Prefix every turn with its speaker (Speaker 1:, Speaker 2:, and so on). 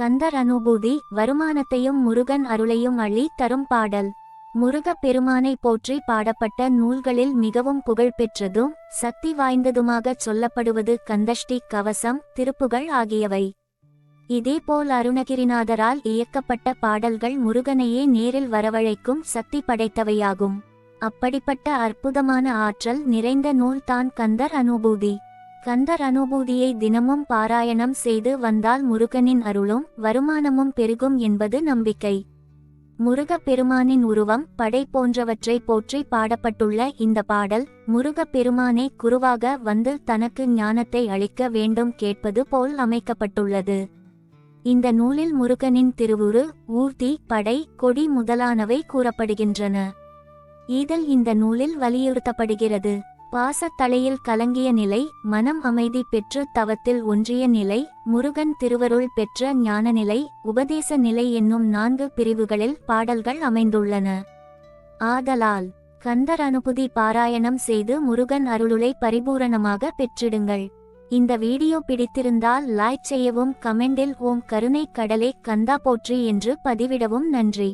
Speaker 1: கந்தர் அனுபூதி வருமானத்தையும் முருகன் அருளையும் அள்ளி தரும் பாடல். முருகப் பெருமானை போற்றி பாடப்பட்ட நூல்களில் மிகவும் புகழ்பெற்றதும் சக்தி வாய்ந்ததுமாகச் சொல்லப்படுவது கந்தஷ்டி கவசம் திருப்புகள் ஆகியவை. இதேபோல் அருணகிரிநாதரால் இயக்கப்பட்ட பாடல்கள் முருகனையே நேரில் வரவழைக்கும் சக்தி படைத்தவையாகும். அப்படிப்பட்ட அற்புதமான ஆற்றல் நிறைந்த நூல்தான் கந்தர் அனுபூதி கந்தர் அனுபூதியை தினமும் பாராயணம் செய்து வந்தால் முருகனின் அருளும் வருமானமும் பெருகும் என்பது நம்பிக்கை. முருகப் பெருமானின் உருவம் படை போன்றவற்றை போற்றி பாடப்பட்டுள்ள இந்த பாடல் முருகப் பெருமானே குருவாக வந்து தனக்கு ஞானத்தை அளிக்க வேண்டும் கேட்பது போல் அமைக்கப்பட்டுள்ளது. இந்த நூலில் முருகனின் திருவுரு ஊர்தி படை கொடி முதலானவை கூறப்படுகின்றன. இதில் இந்த நூலில் வலியுறுத்தப்படுகிறது. பாசத்தலையில் கலங்கிய நிலை மனம் அமைதி பெற்று தவத்தில் ஒன்றிய நிலை முருகன் திருவருள் பெற்ற ஞான நிலை உபதேச நிலை என்னும் நான்கு பிரிவுகளில் பாடல்கள் அமைந்துள்ளன. ஆதலால் கந்தர் அனுபுதி பாராயணம் செய்து முருகன் அருளுளை பரிபூரணமாக பெற்றிடுங்கள். இந்த வீடியோ பிடித்திருந்தால் லைக் செய்யவும் கமெண்டில் ஓம் கருணை கடலே கந்தா போற்றி என்று பதிவிடவும் நன்றி.